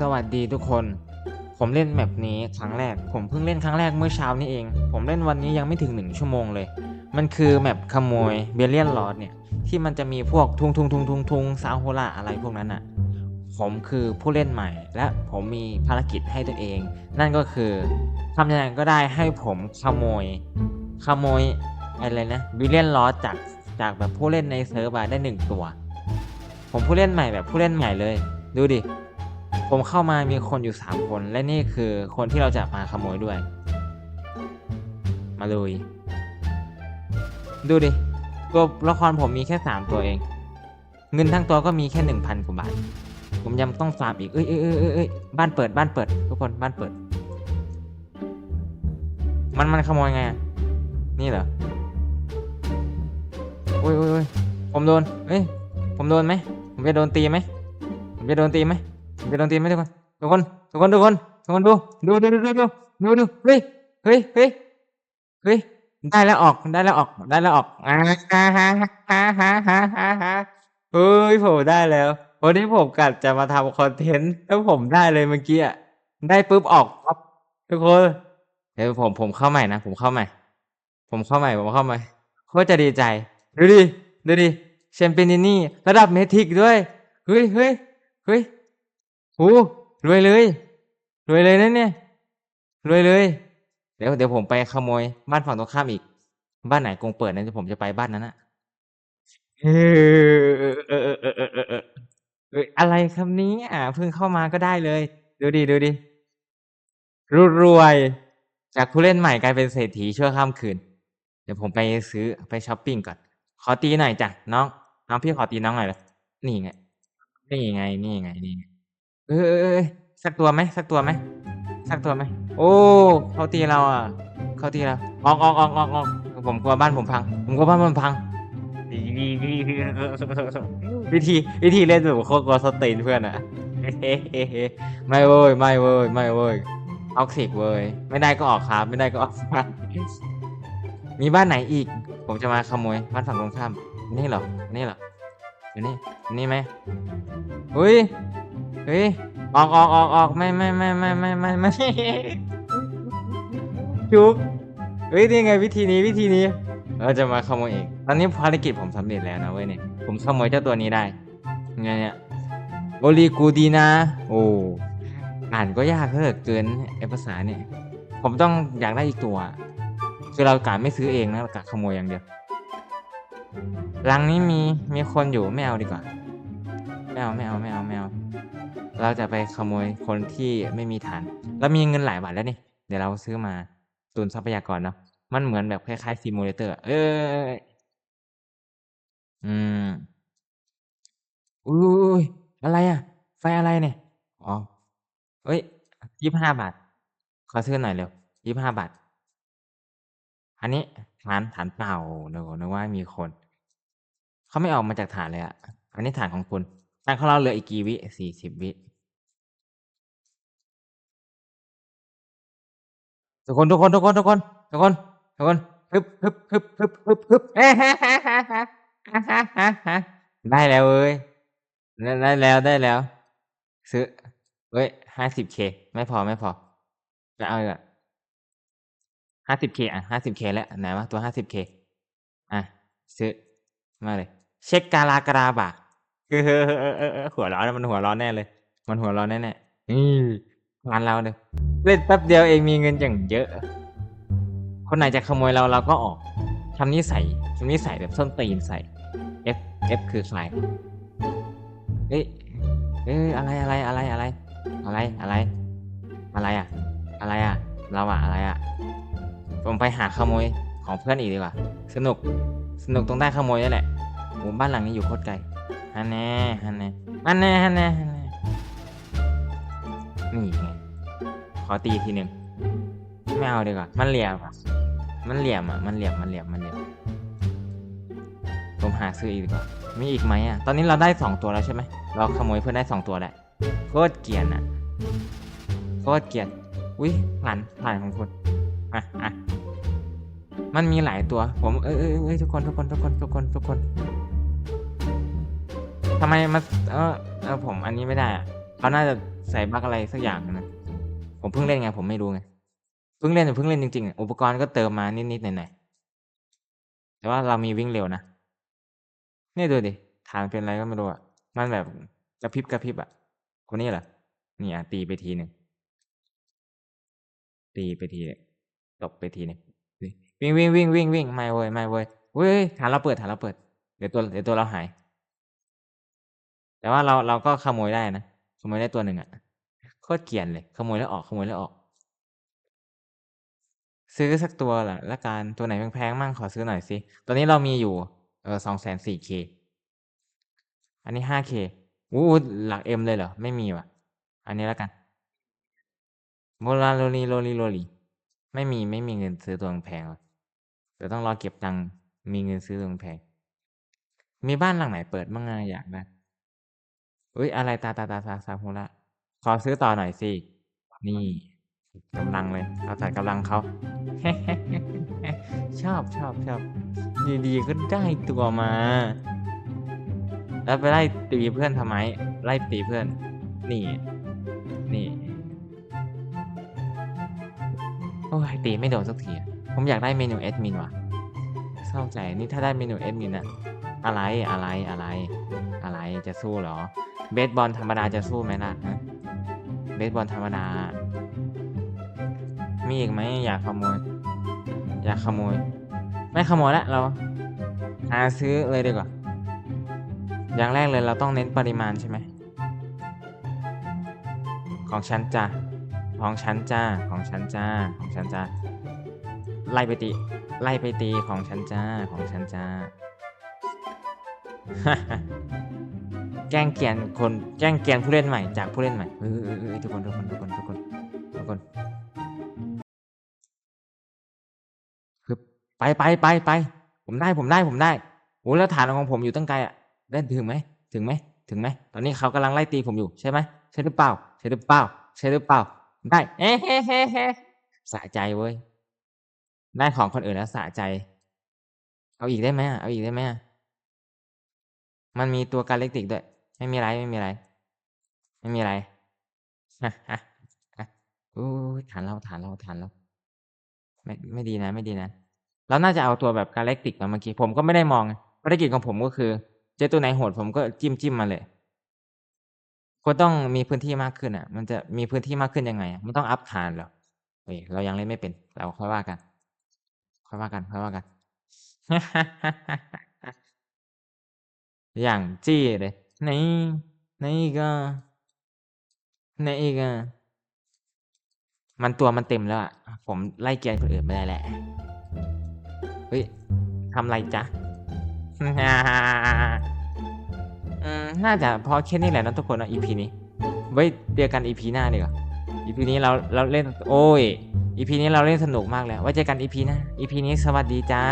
สวัสดีทุกคน ผมเล่นแมปนี้ครั้งแรก ผมเพิ่งเล่นครั้งแรกเมื่อเช้านี้เอง ผมเล่นวันนี้ยังไม่ถึงหนึ่งชั่วโมงเลย มันคือแมปขโมยเบลเลียนลอดเนี่ย ที่มันจะมีพวกทุงทุงทุงทุงทุงซาโฮล่าอะไรพวกนั้นอะ ผมคือผู้เล่นใหม่ และผมมีภารกิจให้ตัวเอง นั่นก็คือทำยังไงก็ได้ให้ผมขโมย ขโมยอะไรนะบิลเลียนลอสจากจากแบบผู้เล่นในเซิร์ฟอะได้หนึ่งตัว ผมผู้เล่นใหม่แบบผู้เล่นใหม่เลย ดูดิ ผมเข้ามามีคนอยู่สามคน และนี่คือคนที่เราจะมาขโมยด้วย มาลุยดูดิ ตัวละครผมมีแค่สามตัวเอง เงินทั้งตัวก็มีแค่หนึ่งพันกว่าบาท ผมยังต้องฟาร์มอีก เอ้ยเอ้ยเอ้ยเอ้ยบ้านเปิดบ้านเปิด ทุกคนบ้านเปิด มันมันขโมยไง นี่เหรอโอ้ยโอ้ยโอ้ยผมโดนเอ้ยผมโดนไหม ผมจะโดนตีไหม ผมจะโดนตีไหม จะโดนตีไหมทุกคนทุกคนทุกคนทุกคนทุกคนดูดูดูดูดูดูดูดูเฮ้ยเฮ้ยเฮ้ยเฮ้ยได้แล้วออกได้แล้วออกได้แล้วออกอ่าฮ่าฮ่าฮ่าฮ่าฮ่าฮ่าฮ่าเฮ้ยผมได้แล้ววันนี้ผมกัดจะมาทำคอนเทนต์แล้วผมได้เลยเมื่อกี้อะได้ปุ๊บออกปั๊บทุกคนเดี๋ยวผมผมเข้าใหม่นะผมเข้าใหม่ ผมเข้าใหม่ผมเข้าใหม่โคตรจะดีใจดูดิดูดิแชมเปญนี่ระดับเมทิกด้วยเฮ้ยเฮ้ยเฮ้ย โอ้รวยเลย รวยเลยนะเนี่ย รวยเลย เดี๋ยวเดี๋ยวผมไปขโมย บ้านฝั่งตรงข้ามอีก บ้านไหนกงเปิดนะเดี๋ยวผมจะไปบ้านนั้นอะเออเออเออเออเออเออเออเอ้ยอะไรครับเนี้อะเพิ่งเข้ามาก็ได้เลย ดูดิดูดิรรวย จากผู้เล่นใหม่กลายเป็นเศรษฐีชั่วข้ามคืน เดี๋ยวผมไปซื้อไปช้อปปิ้งก่อน ขอตีหน่อยจ้ะน้อง น้องพี่ขอตีน้องหน่อยเลยนี่ไง นี่ไง นี่ไง นี่ไง เออเออเออสักตัวไหมสักตัวไหมสักตัวไหมโอ้เขาตีเราอะเขาตีเราออกออกออกออกออกผมกลัวบ้านผมพัง ผมกลัวบ้านผมพังวิธีวิธีเล่นแบบโคตรกลัวสเตนเพื่อนอะไม่เว้ยไม่เว้ยไม่เว้ยออกซิกเว้ยไม่ได้ก็ออกครับไม่ได้ก็ออกครับมีบ้านไหนอีก ผมจะมาขโมยบ้านฝั่งตรงข้ามนี่เหรอนี่เหรออยู่นี่นี่ไหมเฮ้ย เฮ้ยออกออกออกออกไม่ไม่ไม่ไม่ไม่ไม่ไม่จุกเฮ้ยนี่ไงวิธีนี้วิธีนี้เราจะมาขโมยเองตอนนี้ภารกิจผมสำเร็จแล้วนะเว้ยเนี่ยผมขโมยเจ้าตัวนี้ได้ไงเนี่ยโอลีกูดีนะโอ้อ่านก็ยากเหลือเกินไอภาษาเนี่ยผมต้องอยากได้อีกตัวคือเรากาไม่ซื้อเองนะเรากะขโมยอย่างเดียวรังนี้มีมีคนอยู่ไม่เอาดีกว่าไม่เอาไม่เอาไม่เอาไม่เอา เราจะไปขโมยคนที่ไม่มีฐานเรามีเงินหลายบาทแล้วนี่ เดี๋ยวเราซื้อมาตุนทรัพยากรเนาะมันเหมือนแบบคล้ายๆซิมูเลเตอร์ เอออืมอุ้ยอะไรอะ ไฟอะไรเนี่ย อ๋อเอ้ยยี่ห้าบาท ขอซื้อหน่อยเร็วยี่ห้าบาท อันนี้ฐานฐานเปล่าเดี๋ยวนึกว่ามีคน เขาไม่ออกมาจากฐานเลยอะ อันนี้ฐานของคุณ นักเข้าเราเหลืออีกกี่วิสี่สิบวิ ทุกคนทุกคนทุกคนทุกคนทุกคนทุกคนฮึบฮึบฮึบฮึบฮึบฮึบฮได้แล้วเว้ยได้แล้วได้แล้ว ซื้อเว้ยห้าสิบเคไม่พอไม่พอ จะเอาอีกอะห้าสิบเคอะห้าสิบเคแล้วไหนวะตัวห้าสิบเคอะซื้อมาเลย เช็คกาลากราบะ เออเออเออเออหัวร้อนมันหัวร้อนแน่เลย มันหัวร้อนแน่แน่ๆนี่งานเราเลยเล่นแป๊บเดียวเองมีเงินอย่างเยอะ คนไหนจะขโมยเราเราก็ออกทำนิสัยทำนิสัยแบบส้นตีนใส่ F F คือใครเอ้ยเอ้ยอะไรอะไรอะไรอะไรอะไรอะไรอะไรอะอะไรอะเราอะอะไรอะผมไปหาขโมยของเพื่อนอีกดีกว่า สนุกสนุกตรงได้ขโมยนี่แหละโอ้บ้านหลังนี้อยู่โคตรไกล ฮันแน่ฮันแน่ฮันแน่ฮันแน่ฮันแน่นี่ไงขอตีทีหนึ่งไม่เอาดีกว่ามันเหลี่ยมอะมันเหลี่ยมอะมันเหลี่ยมมันเหลี่ยมมันเหลี่ยมผมหาซื้ออีกดีกว่ามีอีกไหมอะตอนนี้เราได้สองตัวแล้วใช่ไหมเราขโมยเพื่อนได้สองตัวแหล้วโคตรเกลียนอะโคตรเกลียนอุ้ยผ่านผ่านของคุณอะอะมันมีหลายตัว ผมเอ้ยเอ้ยเอ้ยทุกคนทุกคนทุกคนทุกคนทุกคนำไมมันเออเออผมอันนี้ไม่ได้อะเขาน่าจะใส่บั๊กอะไรสักอย่างนะผมเพิ่งเล่นไงผมไม่รู้ไงเพิ่งเล่นแต่เพิ่งเล่นจริงๆอะอุปกรณ์ก็เติมมานิดๆหน่อยๆแต่ว่าเรามีวิ่งเร็วนะนี่ดูดิฐานเป็นอะไรก็ไม่รู้อะมันแบบกระพริบกระพริบอะคนนี้เหรอนี่อะตีไปทีหนึ่งตีไปทีตบไปทีหนึ่งวิ่งวิ่งวิ่งวิ่งวิ่งไม่เว้ยไม่เว้ยเว้ยฐานเราเปิดฐานเราเปิด เดี๋ยวตัวเดี๋ยวตัวเราหาย แต่ว่าเราเราก็ขโมยได้นะ ขโมยได้ตัวหนึ่งอะโคตรเกลียนเลย ขโมยแล้วออกขโมยแล้วออก ซื้อสักตัวละละกันตัวไหนแพงๆมั่งขอซื้อหน่อยสิตอนนี้เรามีอยู่เออสองแสนสี่เคอันนี้ห้าเคอู้หลักเอ็มเลยเหรอ ไม่มีว่ะ อันนี้แล้วกันโมลาโลลีโลลีโลลีไม่มีไม่มีเงินซื้อตัวแพงหรอกเดี๋ยวต้องรอเก็บตังค์มีเงินซื้อตัวแพงมีบ้านหลังไหนเปิดบ้างอะอยากได้ อุ้ยอะไรตาตาตาตาซาฮูระขอซื้อต่อหน่อยสิ นี่กำลังเลยเอาตัดกำลังเขา ชอบชอบชอบดีๆก็ได้ตัวมา แล้วไปไล่ตีเพื่อนทำไม ไล่ตีเพื่อน นี่ นี่โอ้ยตีไม่โดนสักทีผมอยากได้เมนูเอดมินว่ะเศร้าใจนี่ถ้าได้เมนูเอดมินอะอะไรอะไรอะไร อะไรจะสู้เหรอ เบสบอลธรรมดาจะสู้ไหมล่ะฮะเบสบอลธรรมดา มีอีกไหมอยากขโมย อยากขโมย ไม่ขโมยละเราหาซื้อเลยดีกว่า อย่างแรกเลยเราต้องเน้นปริมาณใช่ไหม ของฉันจ้าของฉันจ้า ของฉันจ้า ของฉันจ้า ไล่ไปตี ไล่ไปตีของฉันจ้า ของฉันจ้า แกล้งเกลียนคนแกล้งเกลียนผู้เล่นใหม่จากผู้เล่นใหม่เออเออเออทุกคนทุกคนทุกคนทุกคนทุกคนคือไปไปไปไปผมได้ผมได้ผมได้โอ้แล้วฐานของผมอยู่ตั้งไกลอะได้ถึงไหมถึงไหมถึงไหมตอนนี้เขากำลังไล่ตีผมอยู่ใช่ไหมใช่หรือเปล่าใช่หรือเปล่าใช่หรือเปล่าได้เอ๊ะเฮ้เฮ้เฮ้สะใจเว้ยได้ของคนอื่นแล้วสะใจ เอาอีกได้ไหมอะเอาอีกได้ไหมอะมันมีตัวการเล็กติกด้วย ไม่มีไรไม่มีไร ไม่มีไรฮะฮะฮะอู้ฐานเราฐานเราฐานเราไม่ไม่ดีนะ ไม่ดีนะ เราน่าจะเอาตัวแบบกาแล็กติกมาเมื่อกี้ผมก็ไม่ได้มองภารกิจของผมก็คือ เจอตัวไหนโหดผมก็จิ้มจิ้มมาเลยก็ต้องมีพื้นที่มากขึ้นอะ มันจะมีพื้นที่มากขึ้นยังไงอะมันต้องอัพฐานเหรอเฮ้ยเรายังเล่นไม่เป็น เราค่อยว่ากัน ค่อยว่ากัน ค่อยว่ากัน อย่างจี้เลย ไหนไหนอีกอะไหนอีกอะมันตัวมันเต็มแล้วอะผมไล่เกียร์คนอื่นไม่ได้แหละเฮ้ยทำไรจ๊ะอืมน่าจะพอแค่นี้แหละนะทุกคนนะ EP นี้ ไว้เจอกัน EP หน้าดีกว่า EP นี้เราเราเล่น โอ้ย EP นี้เราเล่นสนุกมากแล้วไว้เจอกัน EP หน้า EP นี้สวัสดีจ้า